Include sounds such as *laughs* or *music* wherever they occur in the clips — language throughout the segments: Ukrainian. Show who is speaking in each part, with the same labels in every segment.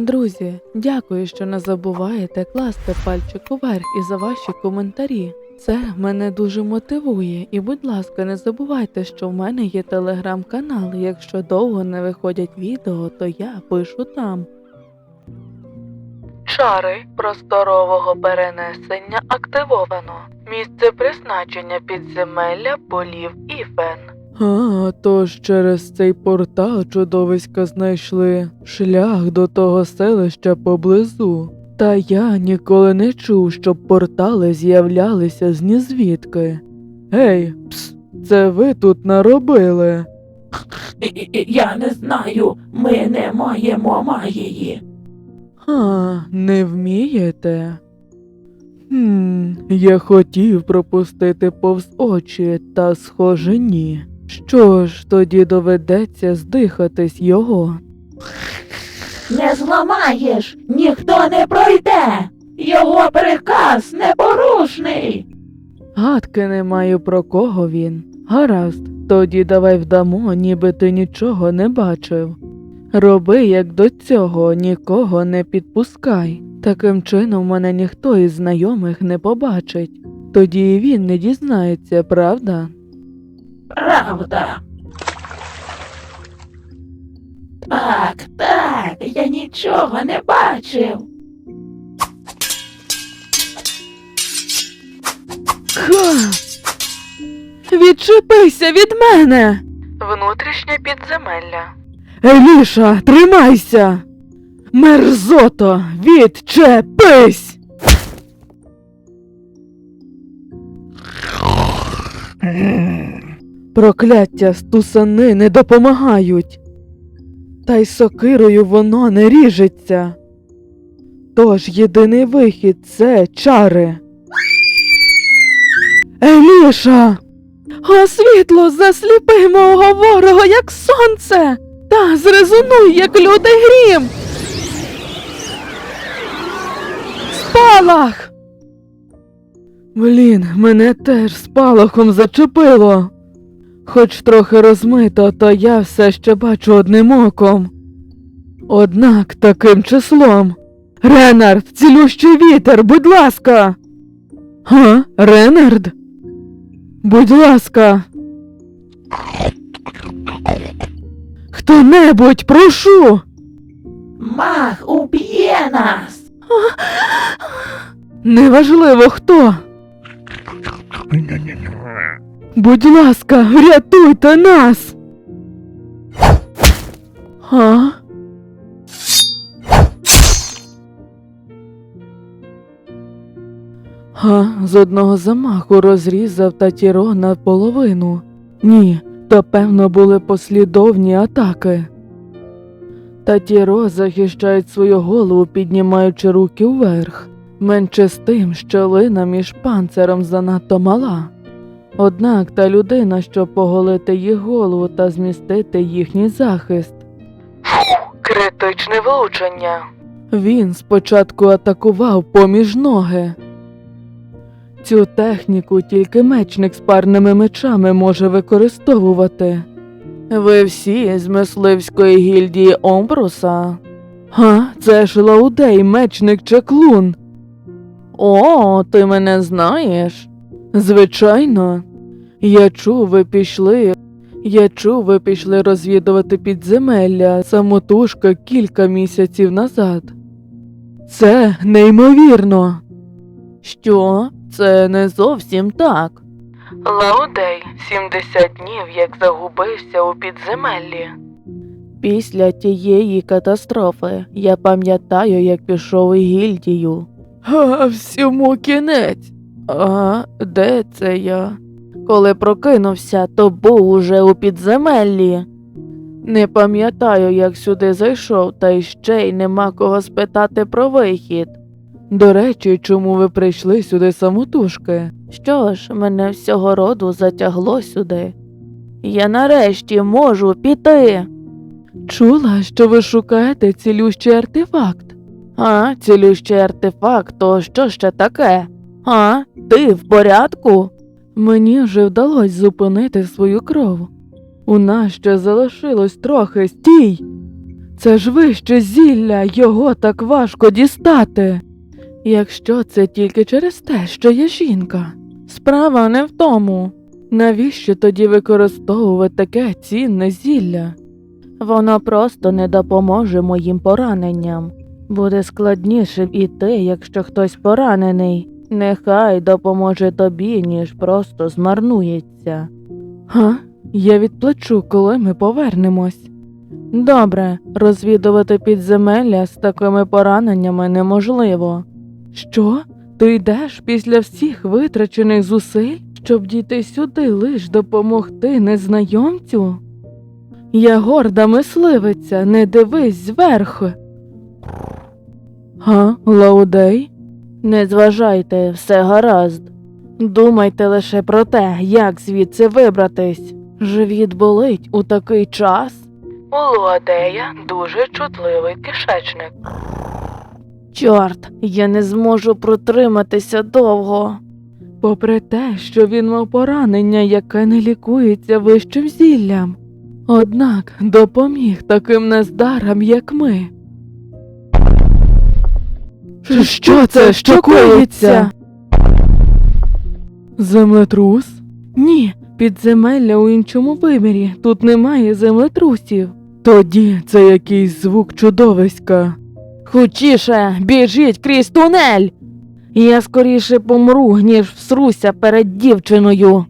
Speaker 1: Друзі, дякую, що не забуваєте класти пальчик уверх і за ваші коментарі. Це мене дуже мотивує, і будь ласка, не забувайте, що в мене є телеграм-канал. Якщо довго не виходять відео, то я пишу там. Чари просторового перенесення активовано. Місце призначення підземелля полів і фен. А, тож через цей портал чудовиська знайшли шлях до того селища поблизу. Та я ніколи не чув, щоб портали з'являлися з нізвідки. Гей, пс, це ви тут наробили.
Speaker 2: Я не знаю, ми не маємо магії.
Speaker 1: А, не вмієте? Хм, я хотів пропустити повз очі, та схоже ні. Що ж, тоді доведеться здихатись його.
Speaker 2: Не зламаєш, ніхто не пройде. Його приказ непорушний.
Speaker 1: Гадки не маю про кого він. Гаразд, тоді давай вдамо, ніби ти нічого не бачив. Роби, як до цього, нікого не підпускай. Таким чином мене ніхто із знайомих не побачить. Тоді і він не дізнається, правда?
Speaker 2: Правда. Так, так, я нічого не бачив.
Speaker 1: Ха! Відчепися від мене. Внутрішнє підземелля. Еліша, тримайся. Мерзото, відчепись. Прокляття стусани не допомагають. Та й сокирою воно не ріжеться. Тож єдиний вихід це чари. Еліша! О, світло, засліпи мого ворога, як сонце, та зрезонуй, як лютий грім. Спалах! Блін, мене теж спалахом зачепило. Хоч трохи розмито, то я все ще бачу одним оком. Однак таким числом. Ренард, цілющий вітер, будь ласка. Га, Ренард? Будь ласка. Хто-небудь, прошу.
Speaker 2: Мах уб'є нас.
Speaker 1: Неважливо хто. Будь ласка, врятуйте нас. А? Га, з одного замаху розрізав Татіро наполовину. Ні, то певно були послідовні атаки. Татіро захищають свою голову, піднімаючи руки вверх. Менше з тим, щелина між панциром занадто мала. Однак та людина, щоб поголити їх голову та змістити їхній захист. Критичне влучення. Він спочатку атакував поміж ноги. Цю техніку тільки мечник з парними мечами може використовувати. Ви всі з мисливської гільдії Омбруса? Га, це ж Лаудей, мечник Чеклун. О, ти мене знаєш? Звичайно. Я чув, ви пішли. Я чув, ви пішли розвідувати підземелля самотужка кілька місяців назад. Це неймовірно. Що? Це не зовсім так. Лаудей 70 днів як загубився у підземеллі. Після тієї катастрофи я пам'ятаю, як пішов у гільдію. А всьому кінець. А де це я? Коли прокинувся, то був уже у підземеллі. Не пам'ятаю, як сюди зайшов, та й ще й нема кого спитати про вихід. До речі, чому ви прийшли сюди самотужки? Що ж, мене всього роду затягло сюди. Я нарешті можу піти. Чула, що ви шукаєте цілющий артефакт. А, цілющий артефакт, то що ще таке? А, ти в порядку? Мені вже вдалося зупинити свою кров. У нас ще залишилось трохи стій. Це ж вище зілля, його так важко дістати. Якщо це тільки через те, що є жінка. Справа не в тому. Навіщо тоді використовувати таке цінне зілля? Воно просто не допоможе моїм пораненням. Буде складніше іти, якщо хтось поранений. Нехай допоможе тобі, ніж просто змарнується. Га? Я відплачу, коли ми повернемось. Добре, розвідувати підземелля з такими пораненнями неможливо. Що? Ти йдеш після всіх витрачених зусиль, щоб дійти сюди лиш допомогти незнайомцю? Я горда мисливиця, не дивись зверху. Га, Лаудей? Не зважайте, все гаразд. Думайте лише про те, як звідси вибратись. Живіт болить у такий час. У Луадея дуже чутливий кишечник. Чорт, я не зможу протриматися довго. Попри те, що він мав поранення, яке не лікується вищим зіллям. Однак допоміг таким нездарам, як ми. Що це? Що коїться? Землетрус? Ні, підземелля у іншому вимірі. Тут немає землетрусів. Тоді це якийсь звук чудовиська. Хучіше, біжіть крізь тунель. Я скоріше помру, ніж всруся перед дівчиною.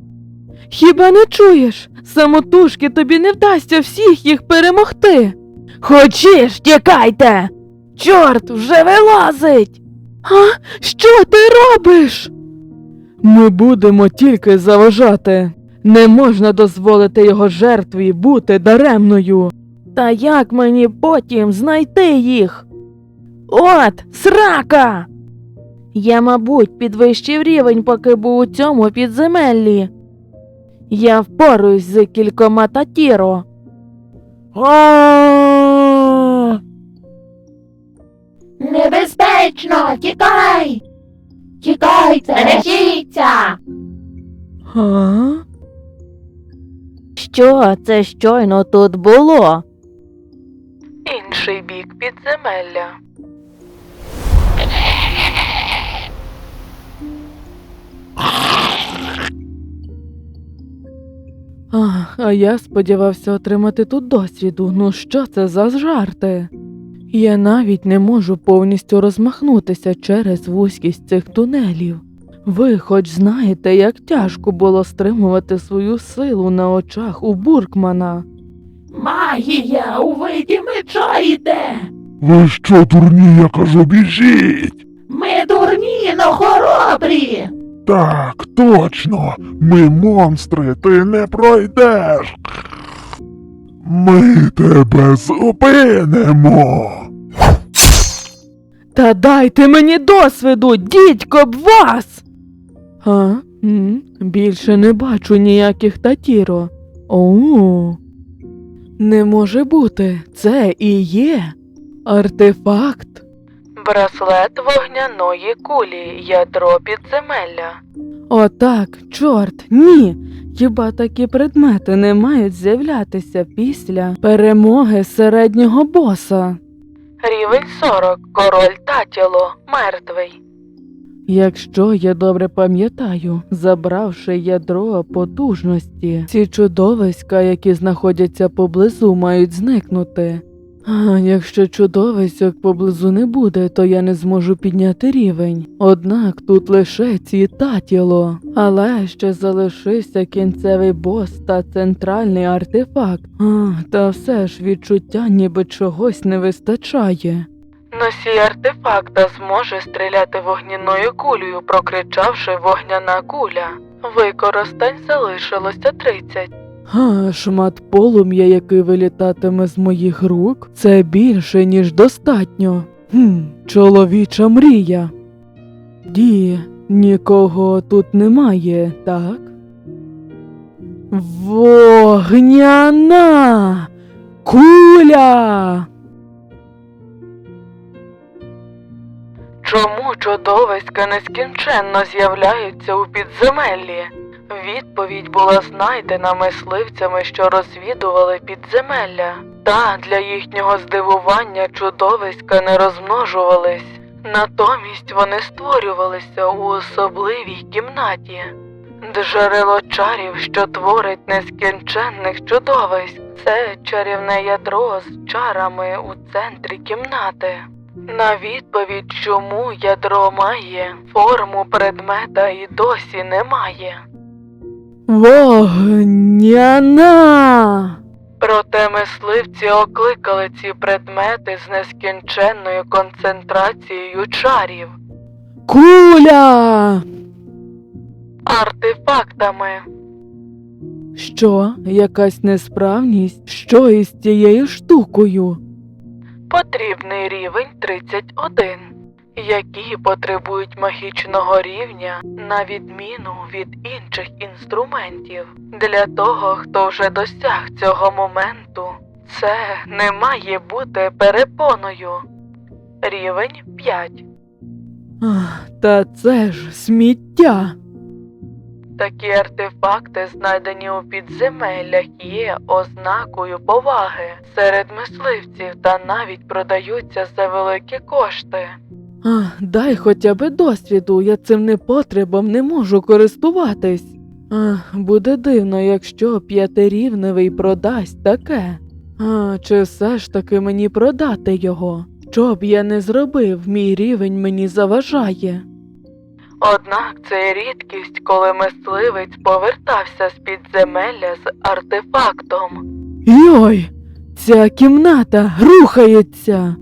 Speaker 1: Хіба не чуєш? Самотужки тобі не вдасться всіх їх перемогти. Хочеш, тікайте! Чорт вже вилазить. А що ти робиш? Ми будемо тільки заважати. Не можна дозволити його жертві бути даремною. Та як мені потім знайти їх? От, срака! Я, мабуть, підвищив рівень, поки був у цьому підземеллі. Я впоруюсь з кількома татіро. О!
Speaker 2: Небезпечно! Тікай! Тікайте! Бережіться!
Speaker 1: А?
Speaker 3: Що це щойно тут було?
Speaker 1: Інший бік підземелля. А, а я сподівався отримати тут досвіду. Ну що це за жарти? Я навіть не можу повністю розмахнутися через вузькість цих тунелів. Ви хоч знаєте, як тяжко було стримувати свою силу на очах у Буркмана.
Speaker 2: Магія у виді меча йде!
Speaker 4: Ви що, дурні, я кажу, біжіть!
Speaker 2: Ми дурні, но хоробрі!
Speaker 4: Так, точно, ми монстри, ти не пройдеш. Ми тебе зупинимо.
Speaker 1: Та дайте мені досвіду, дідько б вас. А? М? Більше не бачу ніяких татіро. О. Не може бути, це і є артефакт. Браслет вогняної кулі, ядро підземелля. Отак, чорт, ні. Хіба такі предмети не мають з'являтися після перемоги середнього боса? Рівень 40. Король Татіло. Мертвий. Якщо я добре пам'ятаю, забравши ядро потужності, ці чудовиська, які знаходяться поблизу, мають зникнути. Якщо чудовиськ поблизу не буде, то я не зможу підняти рівень. Однак тут лише ці татіло. Але ще залишився кінцевий бос та центральний артефакт. А, та все ж відчуття ніби чогось не вистачає. Носій артефакта зможе стріляти вогняною кулею, прокричавши вогняна куля. Використань залишилося 30. А, шмат полум'я, який вилітатиме з моїх рук, це більше, ніж достатньо. Хм, чоловіча мрія. Ді, нікого тут немає, так? Вогняна куля. Чому чудовиська нескінченно з'являються у підземеллі? Відповідь була знайдена мисливцями, що розвідували підземелля. Та для їхнього здивування чудовиська не розмножувались. Натомість вони створювалися у особливій кімнаті. Джерело чарів, що творить нескінченних чудовиськ, це чарівне ядро з чарами у центрі кімнати. На відповідь, чому ядро має форму предмета і досі немає. Вогняна! Проте мисливці окликали ці предмети з нескінченною концентрацією чарів. Куля! Артефактами. Що, якась несправність? Що із цією штукою? Потрібний рівень 31, які потребують магічного рівня на відміну від інших інструментів. Для того, хто вже досяг цього моменту, це не має бути перепоною. Рівень 5. Та це ж сміття. Такі артефакти, знайдені у підземеллях, є ознакою поваги серед мисливців та навіть продаються за великі кошти. А, дай хоча б досвіду, я цим непотребом не можу користуватись. А, буде дивно, якщо п'ятирівневий продасть таке. А, чи все ж таки мені продати його? Що б я не зробив, мій рівень мені заважає. Однак це рідкість, коли мисливець повертався з підземелля з артефактом. Йой, ця кімната рухається.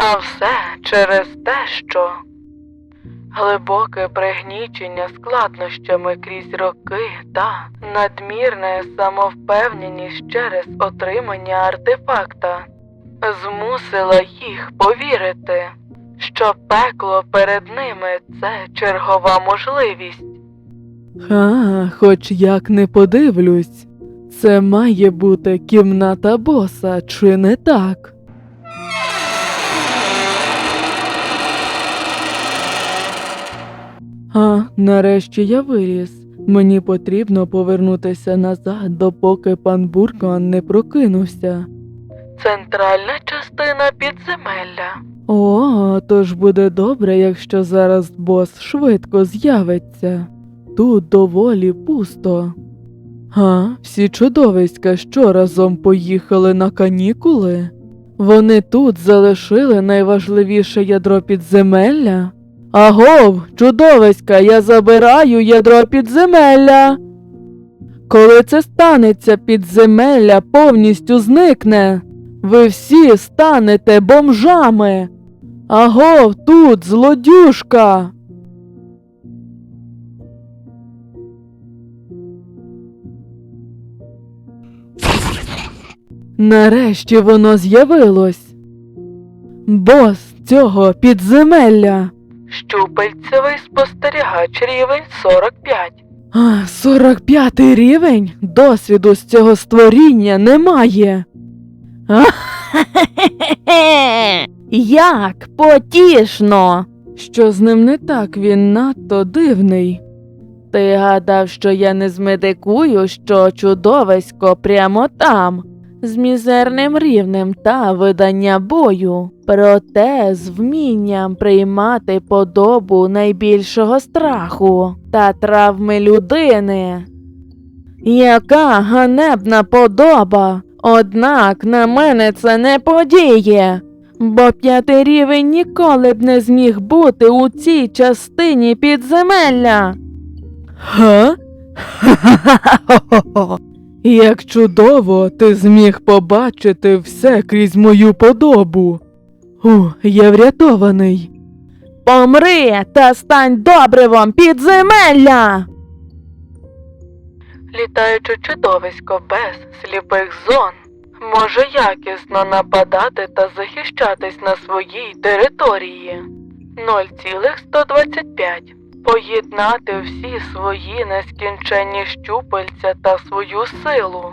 Speaker 1: А все через те, що глибоке пригнічення складнощами крізь роки та надмірна самовпевненість через отримання артефакта змусила їх повірити що пекло перед ними це чергова можливість. Ха, хоч як не подивлюсь, це має бути кімната боса, чи не так? А, нарешті я виріс. Мені потрібно повернутися назад, допоки пан Буркан не прокинувся. Центральна частина підземелля. О, тож буде добре, якщо зараз бос швидко з'явиться. Тут доволі пусто. А, всі чудовиська що разом поїхали на канікули? Вони тут залишили найважливіше ядро підземелля? Агов, чудовиська, я забираю ядро підземелля. Коли це станеться, підземелля повністю зникне. Ви всі станете бомжами. Агов, тут злодюшка. Нарешті воно з'явилось. Бос цього підземелля. Щупальцевий спостерігач рівень 45. А, 45 рівень? Досвіду з цього створіння немає. *laughs*
Speaker 3: Як потішно.
Speaker 1: Що з ним не так, він надто дивний. Ти гадав, що я не змедикую, що чудовисько прямо там, з мізерним рівнем та видання бою, проте з вмінням приймати подобу найбільшого страху та травми людини. Яка ганебна подоба! Однак на мене це не подіє, бо п'ятий рівень ніколи б не зміг бути у цій частині підземелля. Га? *laughs* Як чудово ти зміг побачити все крізь мою подобу. У, я врятований. Помри та стань добривом підземелля. Літаюче чудовисько без сліпих зон може якісно нападати та захищатись на своїй території. 0,125 Поєднати всі свої нескінченні щупальця та свою силу.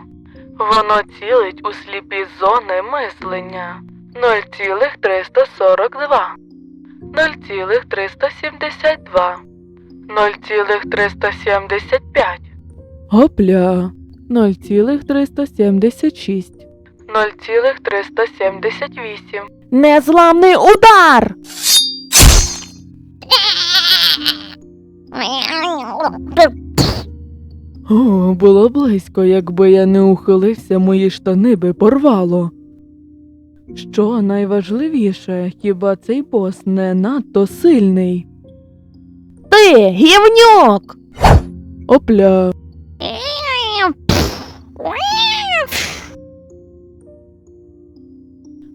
Speaker 1: Воно цілить у сліпі зони мислення 0,342 0,372 0,375 Гопля 0,376 0,378.
Speaker 3: Незламний удар!
Speaker 1: О, було близько, якби я не ухилився, мої штани би порвало. Що найважливіше, хіба цей бос не надто сильний?
Speaker 3: Ти гівнюк!
Speaker 1: Опля.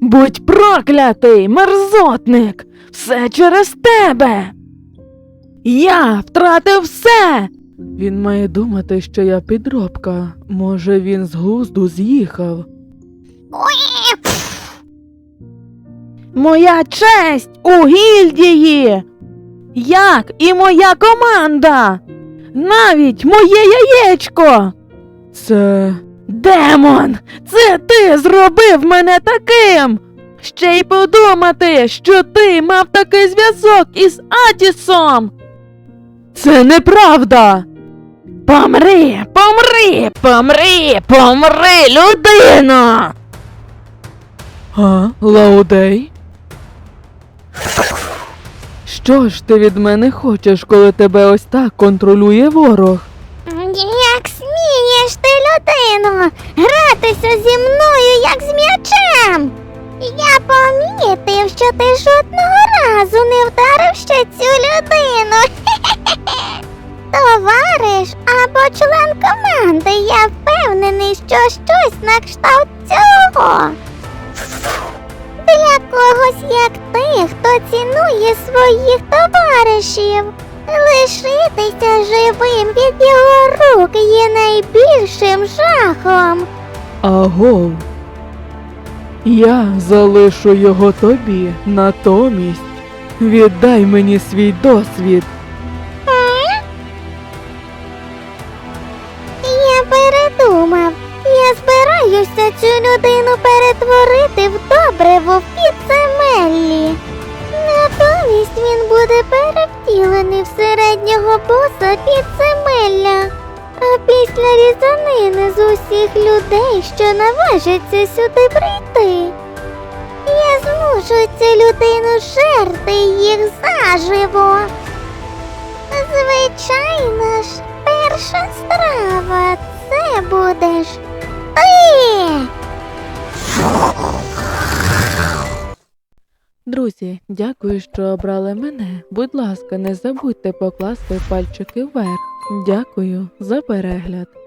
Speaker 3: Будь проклятий, мерзотник! Все через тебе! Я втратив все!
Speaker 1: Він має думати, що я підробка. Може, він з глузду з'їхав.
Speaker 3: Моя честь у гільдії! Як і моя команда! Навіть моє яєчко!
Speaker 1: Це.
Speaker 3: Демон! Це ти зробив мене таким! Ще й подумати, що ти мав такий зв'язок із Атісом!
Speaker 1: Це неправда!
Speaker 3: Помри, помри, помри, помри, людино!
Speaker 1: А, Лаудей? Що ж ти від мене хочеш, коли тебе ось так контролює ворог?
Speaker 5: Як смієш ти, людино, гратися зі мною, як з м'ячем? Я помітив, що ти жодного разу не вдарив ще цю людину. Товариш або член команди, я впевнений, що щось на кшталт цього. Для когось, як ти, хто цінує своїх товаришів. Лишитися живим від його рук є найбільшим жахом.
Speaker 1: Агов. Я залишу його тобі, натомість віддай мені свій досвід.
Speaker 5: Перетворити в добриво в підземеллі. Натомість він буде перевтілений в середнього боса підземелля. А після різанини з усіх людей, що наважаться сюди прийти. Я змушу цю людину жерти їх заживо. Звичайно ж, перша страва це будеш ти.
Speaker 1: Друзі, дякую, що обрали мене. Будь ласка, не забудьте покласти пальчики вверх. Дякую за перегляд.